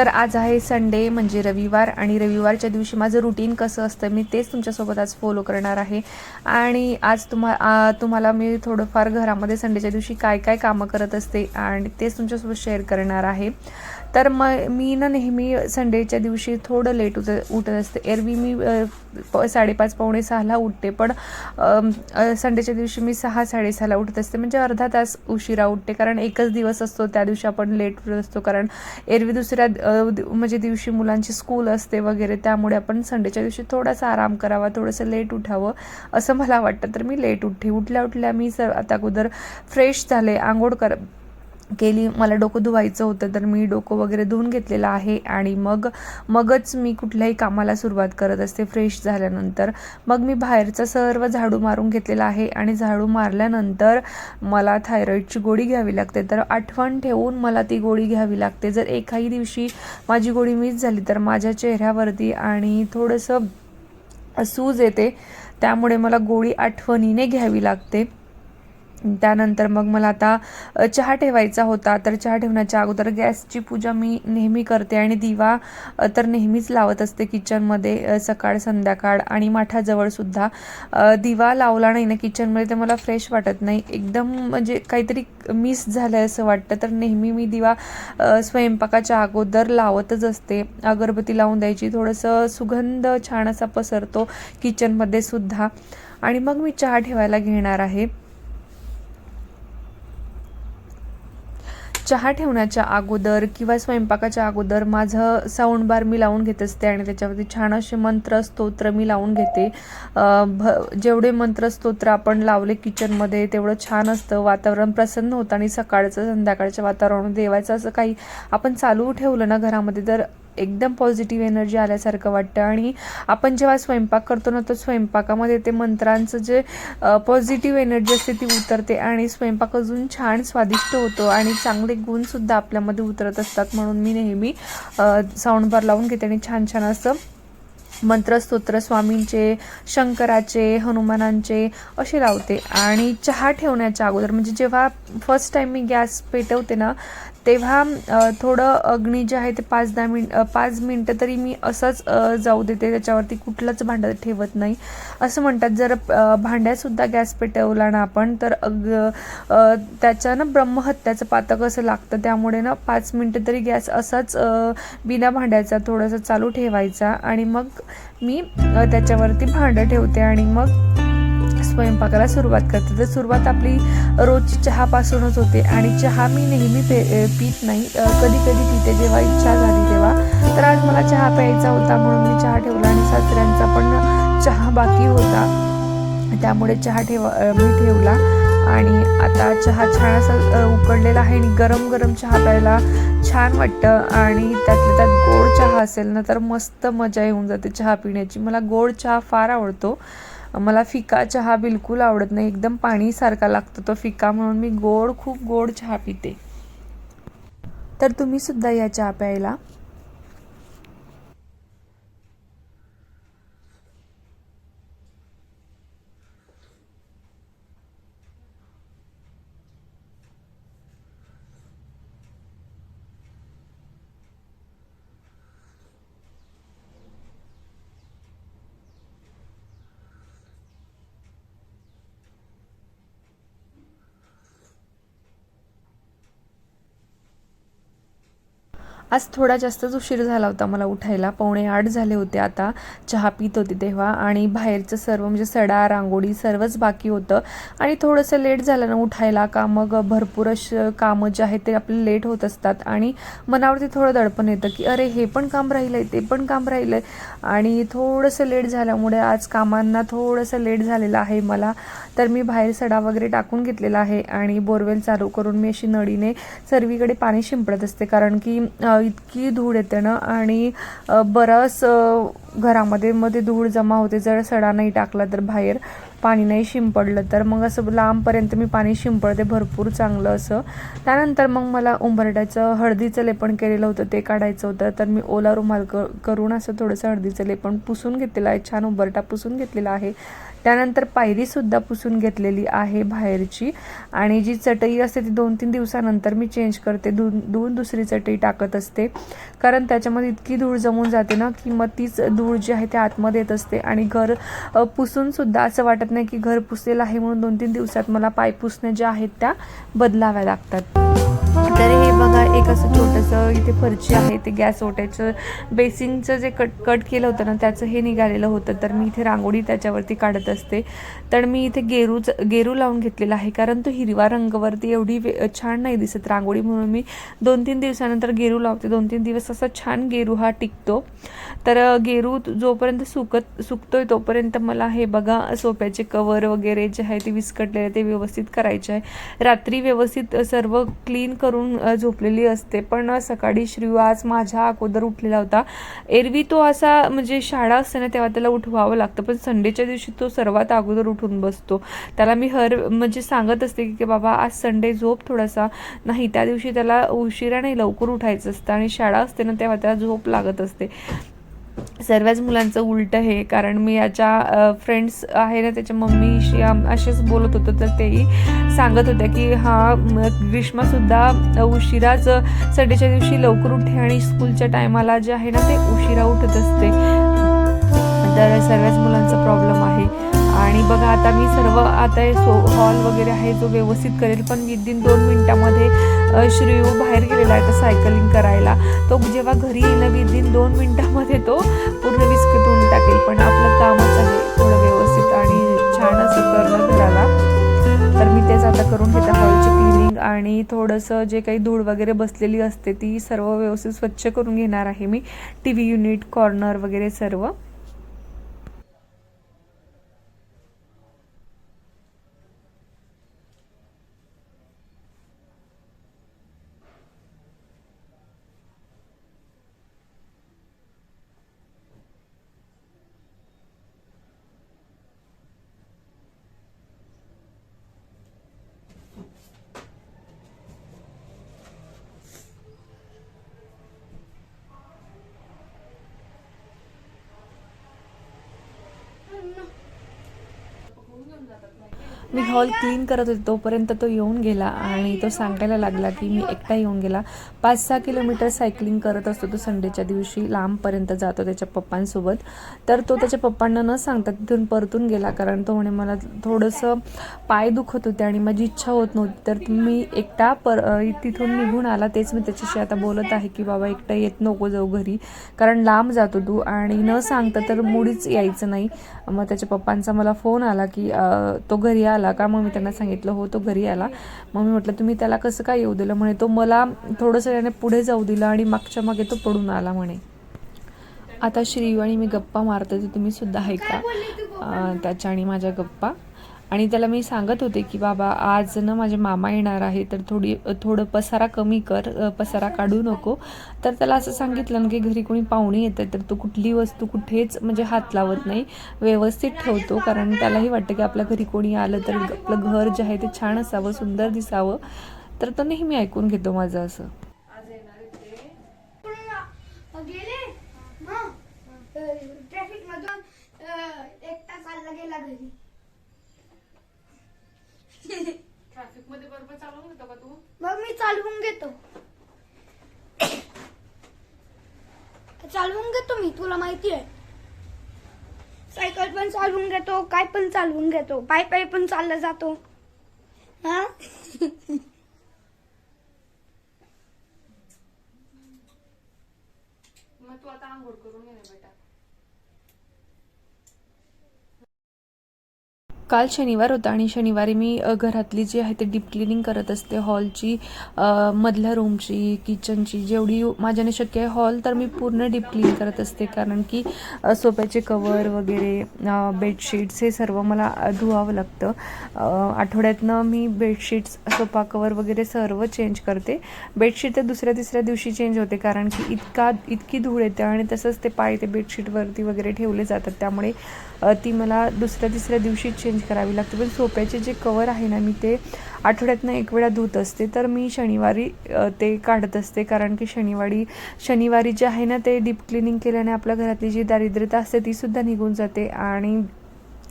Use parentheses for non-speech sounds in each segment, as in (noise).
तर आज आहे संडे म्हणजे रविवार आणि रविवारच्या दिवशी माझं रुटीन कसं असतं मी तेच तुमच्यासोबत आज फॉलो करणार आहे. आणि आज तुम्हा तुम्हाला मी थोडंफार घरामध्ये संडेच्या दिवशी काय काय कामं करत असते आणि तेच तुमच्यासोबत शेअर करणार आहे. तर मग मी ना नेहमी संडेच्या दिवशी थोडं लेट उठ उठत असते. एरवी मी प साडेपाच पावणे सहाला उठते. पण संडेच्या दिवशी मी सहा साडेसहाला उठत असते. म्हणजे अर्धा तास उशिरा उठते. कारण एकच दिवस असतो. त्या दिवशी आपण लेट उठत असतो. कारण एरवी दुसऱ्या म्हणजे दिवशी मुलांची स्कूल असते वगैरे. त्यामुळे आपण संडेच्या दिवशी थोडासा आराम करावा. थोडंसं लेट उठावं असं मला वाटतं. तर मी लेट उठते. उठल्या उठल्या मी स आता अगोदर फ्रेश झाले. आंघोळ कर केली मला डोकं धुवायचं होतं तर मी डोकं वगैरे धुवून घेतलेलं आहे आणि मग मगच मी कुठल्याही कामाला सुरुवात करत असते फ्रेश झाल्यानंतर. मग मी बाहेरचं सर्व झाडू मारून घेतलेला आहे आणि झाडू मारल्यानंतर मला थायरॉईडची गोळी घ्यावी लागते. तर आठवण ठेवून मला ती गोळी घ्यावी लागते. जर एकाही दिवशी माझी गोळी मिस झाली तर माझ्या चेहऱ्यावरती आणि थोडंसं सूज येते त्यामुळे मला गोळी आठवणीने घ्यावी लागते. त्यानंतर मग मला आता चहा ठेवायचा होता. तर चहा ठेवण्याच्या अगोदर गॅसची पूजा मी नेहमी करते आणि दिवा तर नेहमीच लावत असते किचनमध्ये सकाळ संध्याकाळ आणि माठाजवळसुद्धा दिवा लावला नाही ना किचनमध्ये तर मला फ्रेश वाटत नाही. एकदम म्हणजे काहीतरी मिस झालं आहे असं वाटतं. तर नेहमी मी दिवा स्वयंपाकाच्या अगोदर लावतच असते. अगरबत्ती लावून द्यायची थोडंसं सुगंध छान असा पसरतो किचनमध्ये सुद्धा. आणि मग मी चहा ठेवायला घेणार आहे. चहा ठेवण्याच्या अगोदर किंवा स्वयंपाकाच्या अगोदर माझं साऊंड बार मी लावून घेत असते आणि त्याच्यावरती छान असे मंत्र स्तोत्र मी लावून घेते. भ जेवढे मंत्र स्तोत्र आपण लावले किचनमध्ये तेवढं छान असतं. वातावरण प्रसन्न होतं आणि सकाळचं संध्याकाळच्या वातावरण देवाचं असं काही आपण चालू ठेवलं ना घरामध्ये तर एकदम पॉझिटिव्ह एनर्जी आल्यासारखं वाटतं. आणि आपण जेव्हा स्वयंपाक करतो ना तर स्वयंपाकामध्ये ते मंत्रांचं जे पॉझिटिव्ह एनर्जी असते ती उतरते आणि स्वयंपाक अजून छान स्वादिष्ट होतो आणि चांगले गुणसुद्धा आपल्यामध्ये उतरत असतात. म्हणून मी नेहमी साऊंड बार लावून घेते आणि छान छान असं मंत्रस्तोत्र स्वामींचे शंकराचे हनुमानांचे असे लावते. आणि चहा ठेवण्याच्या अगोदर म्हणजे जेव्हा फर्स्ट टाईम मी गॅस पेटवते ना तेव्हा थोडं अग्नी जे आहे ते पाच दहा मिन पाच मिनटं तरी मी असंच जाऊ देते. त्याच्यावरती कुठलंच भांडं ठेवत नाही. असं म्हणतात जर भांड्यासुद्धा गॅस पेटवला ना आपण तर अग त्याच्या ना ब्रह्महत्याचं पातक असं लागतं. त्यामुळे ना पाच मिनटं तरी गॅस असाच बिना भांड्याचा थोडासा चालू ठेवायचा. आणि मग मी त्याच्यावरती भांडं ठेवते. आणि मग स्वयंपाकाला सुरुवात करते. तर सुरुवात आपली रोजची चहापासूनच होते आणि चहा मी नेहमी पे पीत नाही. कधी कधी पिते जेव्हा इच्छा झाली तेव्हा. तर आज मला चहा प्यायचा होता म्हणून मी चहा ठेवला आणि सासऱ्यांचा पण चहा बाकी होता. त्यामुळे चहा ठेवा मी ठेवला. आणि आता चहा छान असा उकडलेला आहे आणि गरम गरम चहा प्यायला छान वाटतं. आणि त्यातल्या त्यात गोड चहा असेल ना तर मस्त मजा येऊन जाते चहा पिण्याची. मला गोड चहा फार आवडतो. मला फिका चहा बिलकुल आवडत नाही. एकदम पाणीसारखा लागतो तो फिका म्हणून मी गोड खूप गोड चहा पिते. तर तुम्ही सुद्धा या चहा प्यायला आज थोडा जास्तच उशीर झाला होता मला उठायला. पावणे आठ झाले होते आता. चहा पित होते तेव्हा आणि बाहेरचं सर्व म्हणजे सडा रांगोळी सर्वच बाकी होतं. आणि थोडंसं लेट झालं ना उठायला का मग भरपूर असे कामं जे आहेत ते आपले लेट होत असतात. आणि मनावरती थोडं दडपण येतं की अरे हे पण काम राहिलं आहे ते पण काम राहिलं आहे आणि थोडंसं लेट झाल्यामुळे आज कामांना थोडंसं लेट झालेलं आहे मला. तर मी बाहेर सडा वगैरे टाकून घेतलेला आहे आणि बोरवेल चालू करून मी अशी नळीने सर्वीकडे पाणी शिंपडत असते. कारण की इतकी धूळ येते ना आणि बराच घरामध्ये मध्ये धूळ जमा होते. जर सडा नाही टाकला तर बाहेर. पाणी नाही शिंपडलं तर मग असं लांबपर्यंत मी पाणी शिंपडते भरपूर चांगलं असं. त्यानंतर मग मला उंबरट्याचं हळदीचं लेपण केलेलं होतं ते काढायचं होतं. तर मी ओला रुमाल क करून असं थोडंसं हळदीचं लेपण पुसून घेतलेलं आहे. छान उंबरटा पुसून घेतलेला आहे. त्यानंतर पायरीसुद्धा पुसून घेतलेली आहे बाहेरची. आणि जी चटई असते ती दोन तीन दिवसानंतर मी चेंज करते. दोन दोन दुसरी चटई टाकत असते. कारण त्याच्यामध्ये इतकी धूळ जमून जाते ना की मग तीच धूळ जी आहे ते आतमध्ये येत असते. आणि घर पुसूनसुद्धा असं वाटत नाही की घर पुसेल आहे म्हणून दोन तीन दिवसात मला पाय पुसण्या ज्या आहेत त्या बदलाव्या लागतात. तर बघा एक असं छोटंसं इथे फरची आहे ते गॅस ओट्याचं बेसिनचं जे कट कट केलं होतं ना त्याचं हे निघालेलं होतं. तर मी इथे रांगोळी त्याच्यावरती काढत असते. तर मी इथे गेरूच गेरू लावून घेतलेला आहे कारण तो हिरवा रंगवरती एवढी वे छान नाही दिसत रांगोळी. म्हणून मी दोन तीन दिवसानंतर गेरू लावते. दोन तीन दिवस असा छान गेरू हा टिकतो. तर गेरू जोपर्यंत सुकत सुकतोय तोपर्यंत मला हे बघा सोप्याचे कवर वगैरे जे आहे ते विस्कटलेले ते व्यवस्थित करायचे आहे. रात्री व्यवस्थित सर्व क्लीन करून झो झोपलेली असते. पण सकाळी श्रीव आज माझ्या अगोदर उठलेला होता. एरवी तो असा म्हणजे शाळा असते ना तेव्हा त्याला उठवावं लागतं. पण संडेच्या दिवशी तो सर्वात अगोदर उठून बसतो. त्याला मी हर म्हणजे सांगत असते की बाबा आज संडे झोप थोडासा. नाही त्या दिवशी त्याला उशिरा नाही लवकर उठायचं असतं आणि शाळा असते ना तेव्हा त्याला झोप लागत असते. सर्वच मुलांचं उलटं हे कारण मी याच्या फ्रेंड्स आहे ना त्याच्या मम्मीशी असेच बोलत होतो तर तेही सांगत होत्या की हा ग्रीष्मासुद्धा उशिराच संडेच्या दिवशी लवकर उठे आणि स्कूलच्या टायमाला जे आहे ना ते उशिरा उठत असते. तर सर्वच मुलांचा प्रॉब्लेम आहे. आणि बघा आता मी सर्व आता सो हॉल वगैरे आहे जो व्यवस्थित करेल पण विदिन दोन मिनटामध्ये श्रीयू बाहेर गेलेला आहे तर सायकलिंग करायला. तो जेव्हा घरी येईल ना विदिन दोन मिनटामध्ये तो पूर्ण विस्कटून टाकेल. पण आपलं कामच आहे थोडं व्यवस्थित आणि छान असं करणं घराला. तर मी तेच आता करून घेते हॉलची क्लिनिंग आणि थोडंसं जे काही धूळ वगैरे बसलेली असते ती सर्व व्यवस्थित स्वच्छ करून घेणार आहे मी. टी व्ही युनिट कॉर्नर वगैरे सर्व. मी हॉल क्लीन करत होते तोपर्यंत तो येऊन गेला आणि तो सांगायला लागला की मी एकटा येऊन गेला. पाच सहा किलोमीटर सायकलिंग करत असतो तो संडेच्या दिवशी लांबपर्यंत जातो त्याच्या पप्पांसोबत. तर तो त्याच्या पप्पांना न सांगता तिथून परतून गेला कारण तो म्हणे मला थोडंसं पाय दुखत होते आणि माझी इच्छा होत नव्हती तर मी एकटा पर तिथून निघून आला. तेच मी त्याच्याशी आता बोलत आहे की बाबा एकटा येत नको जाऊ घरी कारण लांब जातो तू आणि न सांगता तर मुळीच यायचं नाही. मग त्याच्या पप्पांचा मला फोन आला की तो घरी आला का? मग मी त्यांना सांगितलं हो तो घरी आला. मग मी म्हटलं तुम्ही त्याला कसं काय येऊ दिलं? म्हणे तो मला थोडंसं त्याने पुढे जाऊ दिलं आणि मागच्या मागे तो पडून आला म्हणे. आता श्रीयू आणि मी गप्पा मारते ते तुम्ही सुद्धा ऐका. त्याच्या आणि माझ्या गप्पा. आणि त्याला मी सांगत होते की बाबा आज ना माझे मामा येणार आहे तर थोडी थोडं पसारा कमी कर पसारा काढू नको. तर त्याला असं सांगितलं की घरी कोणी पाहुणे येतात तर तो कुठली वस्तू कुठेच म्हणजे हात लावत नाही व्यवस्थित ठेवतो. कारण त्यालाही वाटतं की आपल्या घरी कोणी आलं तर आपलं घर जे आहे ते छान असावं सुंदर दिसावं. तर तो नेहमी ऐकून घेतो माझं असं. ट्रॅफिक मधून एक तास चालला गेला घरी. चालवून घेतो. (coughs) चालवून घेतो मी तुला माहिती आहे. सायकल पण चालवून घेतो काय पण चालवून घेतो पाय पाय पण चालला जातो हा मग तू आता आंघोळ करून ये ना बेटा काल शनिवार होता आणि शनिवारी मी घरातली जी आहे ते डीप क्लिनिंग करत असते हॉलची मधल्या रूमची किचनची जेवढी माझ्याने शक्य आहे हॉल तर मी पूर्ण डीप क्लीन करत असते. कारण की सोप्याचे सोफ्याचे कवर वगैरे बेडशीट्स हे सर्व मला धुवावं लागतं. आठवड्यातनं मी बेडशीट्स सोफा कवर वगैरे सर्व चेंज करते. बेडशीट तर दुसऱ्या तिसऱ्या दिवशी चेंज होते कारण की इतका इतकी धूळ येते आणि तसंच ते पाय ते बेडशीटवरती वगैरे ठेवले जातात. त्यामुळे ती मला दुसऱ्या तिसऱ्या दिवशी चेंज करावी लागते. पण सोप्याचे जे कवर आहे ना मी ते आठवड्यातनं एक वेळा धुत असते. तर मी शनिवारी ते काढत असते. कारण की शनिवारी शनिवारी जे आहे ना ते डीप क्लिनिंग केल्याने आपल्या घरातली जी दारिद्र्यता असते ती सुद्धा निघून जाते. आणि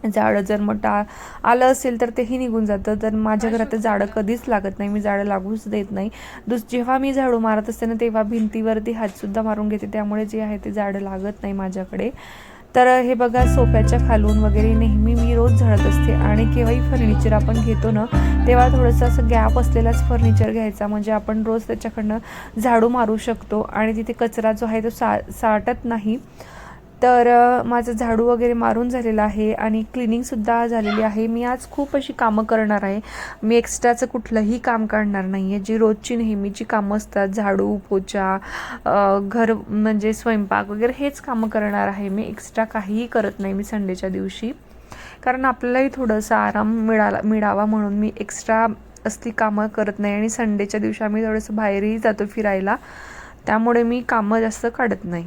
झाडं जर मोठा आलं असेल तर तेही निघून जातं. तर माझ्या घरात जाडं कधीच लागत नाही. मी जाडं लागूच देत नाही. दुस जेव्हा मी झाडू मारत असते ना तेव्हा भिंतीवरती हातसुद्धा मारून घेते. त्यामुळे जे आहे ते जाडं लागत नाही माझ्याकडे. तर हे बघा सोफ्याच्या खालून वगैरे नेहमी मी रोज झळत असते आणि केव्हाही फर्निचर आपण घेतो ना तेव्हा थोडंसं असं गॅप असलेलाच फर्निचर घ्यायचा. म्हणजे आपण रोज त्याच्याकडनं झाडू मारू शकतो आणि तिथे कचरा जो आहे तो सा साटत नाही. तर माझं झाडू वगैरे मारून झालेलं आहे आणि क्लिनिंगसुद्धा झालेली आहे. मी आज खूप अशी कामं करणार आहे. मी एक्स्ट्राचं कुठलंही काम काढणार नाही आहे जी रोजची नेहमीची कामं असतात झाडू पोचा घर म्हणजे स्वयंपाक वगैरे हेच कामं करणार आहे. मी एक्स्ट्रा काहीही करत नाही मी संडेच्या दिवशी. कारण आपल्यालाही थोडंसं आराम मिळाला मिळावा म्हणून मी एक्स्ट्रा असली कामं करत नाही आणि संडेच्या दिवशी आम्ही थोडंसं बाहेरही जातो फिरायला. त्यामुळे मी कामं जास्त काढत नाही.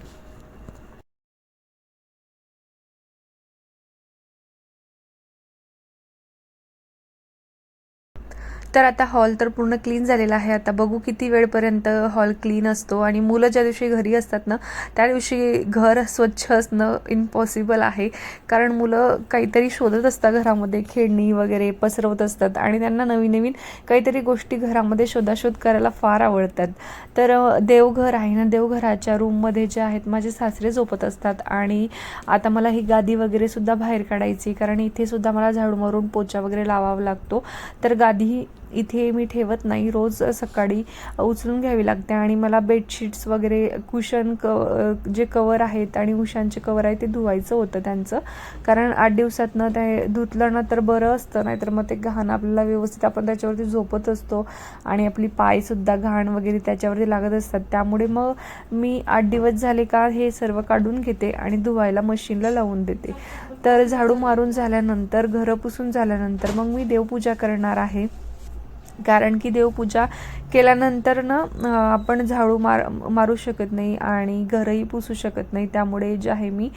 तर आता हॉल तर पूर्ण क्लीन झालेला आहे. आता बघू किती वेळपर्यंत हॉल क्लीन असतो आणि मुलं ज्या दिवशी घरी असतात ना त्या दिवशी घर स्वच्छ असणं इम्पॉसिबल आहे. कारण मुलं काहीतरी शोधत असतात घरामध्ये खेळणी वगैरे पसरवत असतात आणि त्यांना नवीन नवीन काहीतरी गोष्टी घरामध्ये शोधाशोध करायला फार आवडतात. तर देवघर आहे ना देवघराच्या रूममध्ये जे आहेत माझे सासरे झोपत असतात आणि आता मला ही गादी वगैरे सुद्धा बाहेर काढायची कारण इथे सुद्धा मला झाडू मारून पोचा वगैरे लावावा लागतो. तर गादी इथे मी ठेवत नाही. रोज सकाळी उचलून घ्यावी लागते आणि मला बेडशीट्स वगैरे कुशन क जे कवर आहेत आणि उशांचे कवर आहे ते धुवायचं होतं त्यांचं. कारण आठ दिवसातनं ते धुतलं ना तर बरं असतं नाहीतर मग ते घाण आपल्याला व्यवस्थित आपण त्याच्यावरती झोपत असतो आणि आपली पायसुद्धा घाण वगैरे त्याच्यावरती लागत असतात. त्यामुळे मग मी आठ दिवस झाले का हे सर्व काढून घेते आणि धुवायला मशीनला लावून देते. तर झाडू मारून झाल्यानंतर घरं पुसून झाल्यानंतर मग मी देवपूजा करणार आहे. कारण की देवपूजा केल्यानंतर ना आपण झाडू मार मारू शकत नाही आणि घरही पुसू शकत नाही. त्यामुळे जे आहे मी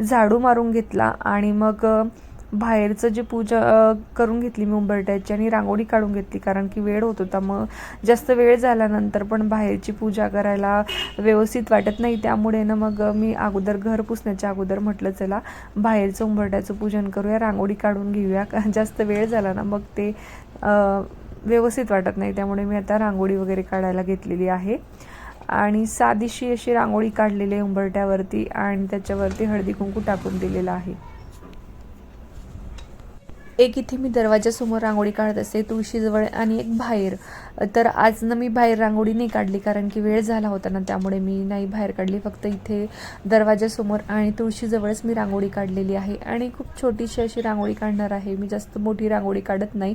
झाडू मारून घेतला आणि मग बाहेरचं जे पूजा करून घेतली मी उंबरट्याची आणि रांगोळी काढून घेतली कारण की वेळ होत होता. मग जास्त वेळ झाल्यानंतर पण बाहेरची पूजा करायला व्यवस्थित वाटत नाही. त्यामुळे ना मग मी अगोदर घर पुसण्याच्या अगोदर म्हटलं चला बाहेरचं उंबरट्याचं पूजन करूया रांगोळी काढून घेऊया. (laughs) जास्त वेळ झाला ना मग ते व्यवस्थित वाटत नाही. त्यामुळे मी आता रांगोळी वगैरे काढायला घेतलेली आहे. आणि साधीशी अशी रांगोळी काढलेली आहे उंबरट्यावरती आणि त्याच्यावरती हळदी कुंकू टाकून दिलेलं आहे. एक इथे मी दरवाजासमोर रांगोळी काढत असते तुळशीजवळ आणि एक बाहेर. तर आज ना मी बाहेर रांगोळी नाही काढली कारण की वेळ झाला होता ना त्यामुळे मी नाही बाहेर काढली. फक्त इथे दरवाजासमोर आणि तुळशीजवळच मी रांगोळी काढलेली आहे. आणि खूप छोटीशी अशी रांगोळी काढणार आहे. मी जास्त मोठी रांगोळी काढत नाही.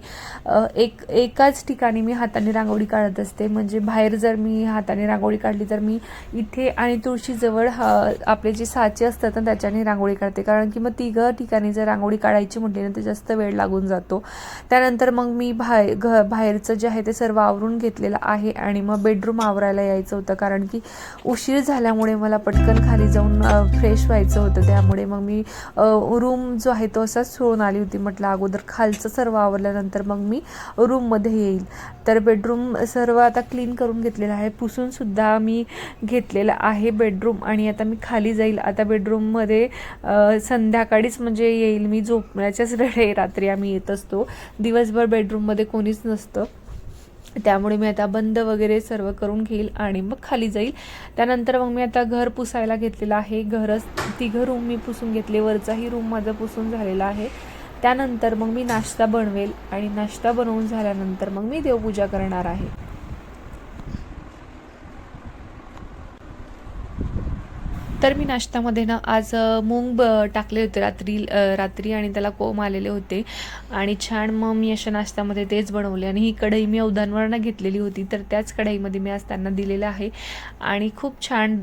एक एकाच ठिकाणी मी हाताने रांगोळी काढत असते. म्हणजे बाहेर जर मी हाताने रांगोळी काढली तर मी इथे आणि तुळशीजवळ हा- आपले जे साचे असतात ना त्याच्याने रांगोळी काढते. कारण की मग तिघं ठिकाणी जर रांगोळी काढायची म्हटली ना तर जास्त वेळ लागून जातो. त्यानंतर मग मी बाहेर घ बाहेरचं जे आहे ते सर्व आवरून घेतलेलं आहे आणि मग बेडरूम आवरायला यायचं होतं. कारण की उशीर झाल्यामुळे मला पटकन खाली जाऊन फ्रेश व्हायचं होतं. त्यामुळे मग मी रूम जो आहे तो असाच सोडून आली होती. म्हटलं अगोदर खालचं सर्व आवरल्यानंतर मग मी रूममध्ये येईल. तर बेडरूम सर्व आता क्लीन करून घेतलेलं आहे. पुसूनसुद्धा मी घेतलेलं आहे बेडरूम आणि आता मी खाली जाईल. आता बेडरूममध्ये संध्याकाळीच म्हणजे येईल मी झोपण्याच्याच (laughs) वेळे रात्री. आम्ही येत असतो. दिवसभर बेडरूममध्ये कोणीच नसतं. त्यामुळे मी आता बंद वगैरे सर्व करून घेईल आणि मग खाली जाईल. त्यानंतर मग मी आता घर पुसायला घेतलेलं आहे. घरच तिघं रूम मी पुसून घेतले. वरचाही रूम माझं पुसून झालेला आहे. त्यानंतर मग मी नाश्ता बनवेल आणि नाश्ता बनवून झाल्यानंतर मग मी देवपूजा करणार आहे. तर मी नाश्त्यामध्ये ना आज मूंग मूग ब टाकले होते रात्री रात्री आणि त्याला कोंब आलेले होते. आणि छान मग मी अशा नाश्त्यामध्ये तेच बनवले. आणि ही कढई मी अवधानवरनं घेतलेली होती. तर त्याच कढईमध्ये मी आज त्यांना दिलेलं आहे. आणि खूप छान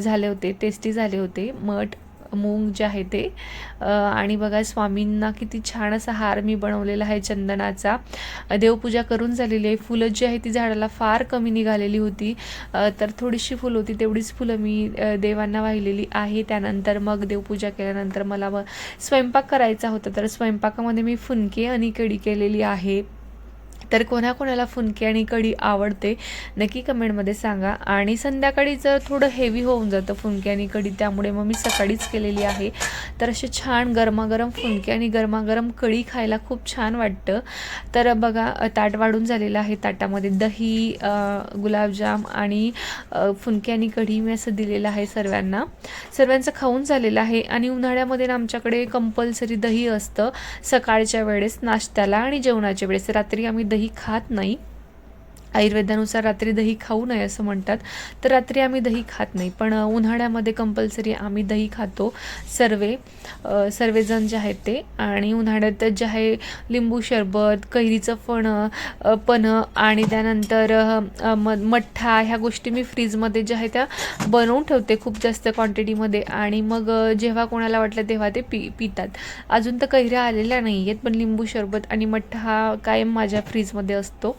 झाले होते. टेस्टी झाले होते. मठ मूग जे आहे ते. आणि बघा स्वामींना किती छान असा हार मी बनवलेला आहे चंदनाचा. देवपूजा करून झालेली आहे. फुलं जी आहे ती झाडाला फार कमी निघालेली होती. तर थोडीशी फुलं होती तेवढीच फुलं मी देवांना वाहिलेली आहे. त्यानंतर मग देवपूजा केल्यानंतर मला मग स्वयंपाक करायचा होता. तर स्वयंपाकामध्ये मी फुनके आणि केळी केलेली आहे. तर कोणाकोणाला फुनके आणि कढी आवडते नक्की कमेंटमध्ये सांगा. आणि संध्याकाळी जर थोडं हेवी होऊन जातं फुनके आणि कढी त्यामुळे मग मी सकाळीच केलेली आहे. तर असे छान गरमागरम फुनके आणि गरमागरम कढी खायला खूप छान वाटतं. तर बघा ताट वाढून झालेलं आहे. ताटामध्ये दही गुलाबजाम आणि फुनके आणि कढी मी असं दिलेलं आहे सर्वांना. सर्वांचं खाऊन झालेलं आहे. आणि उन्हाळ्यामध्ये ना आमच्याकडे कंपल्सरी दही असतं. सकाळच्या वेळेस नाश्त्याला आणि जेवणाच्या वेळेस. रात्री आम्ही दही काही खात नाही. आयुर्वेदानुसार रात्री दही खाऊ नये असं म्हणतात. तर रात्री आम्ही दही खात नाही. पण उन्हाळ्यामध्ये कंपल्सरी आम्ही दही खातो. सर्वे सर्वेजण सर्वजण जे आहेत ते. आणि उन्हाळ्यात जे आहे लिंबू सरबत कैरीचं फणं पणं आणि त्यानंतर म मठ्ठा ह्या गोष्टी मी फ्रीजमध्ये ज्या आहे त्या बनवून ठेवते खूप जास्त क्वांटिटीमध्ये आणि मग जेव्हा कोणाला वाटलं तेव्हा ते पी पितात. अजून तर कैऱ्या आलेल्या नाही आहेत पण लिंबू सरबत आणि मठ्ठा हा कायम माझ्या फ्रीजमध्ये असतो.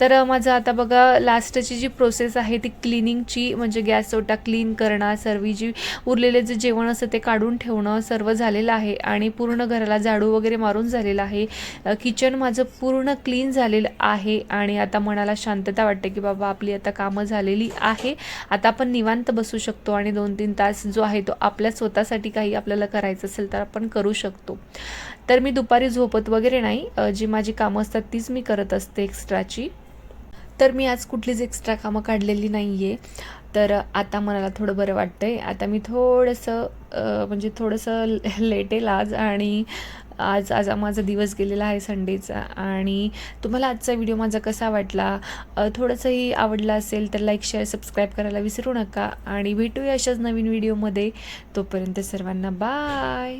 तर माझं आता बघा लास्टची जी प्रोसेस आहे ती क्लिनिंगची म्हणजे गॅस ओटा क्लीन करणं सर्व जी उरलेले जे जेवण असतं ते काढून ठेवणं सर्व झालेलं आहे. आणि पूर्ण घराला झाडू वगैरे मारून झालेलं आहे. किचन माझं पूर्ण क्लीन झालेलं आहे. आणि आता मनाला शांतता वाटते की बाबा आपली आता कामं झालेली आहे. आता आपण निवांत बसू शकतो आणि दोन तीन तास जो आहे तो आपल्या स्वतःसाठी काही आपल्याला करायचं असेल तर आपण करू शकतो. तर मी दुपारी झोपत वगैरे नाही. जी माझी कामं असतात तीच मी करत असते एक्स्ट्राची तर मी आज कुठलीच एक्स्ट्रा कामं काढलेली नाही आहे तर आता मनाला थोडं बरं वाटतं आहे आता मी थोडंसं म्हणजे थोडंसं लेटेल आज आणि आज आज माझा दिवस गेलेला आहे संडेचा आणि तुम्हाला आजचा व्हिडिओ माझा कसा वाटला? थोडंसंही आवडला असेल तर लाईक शेअर सबस्क्राईब करायला विसरू नका आणि भेटूया अशाच नवीन व्हिडिओमध्ये. तोपर्यंत सर्वांना बाय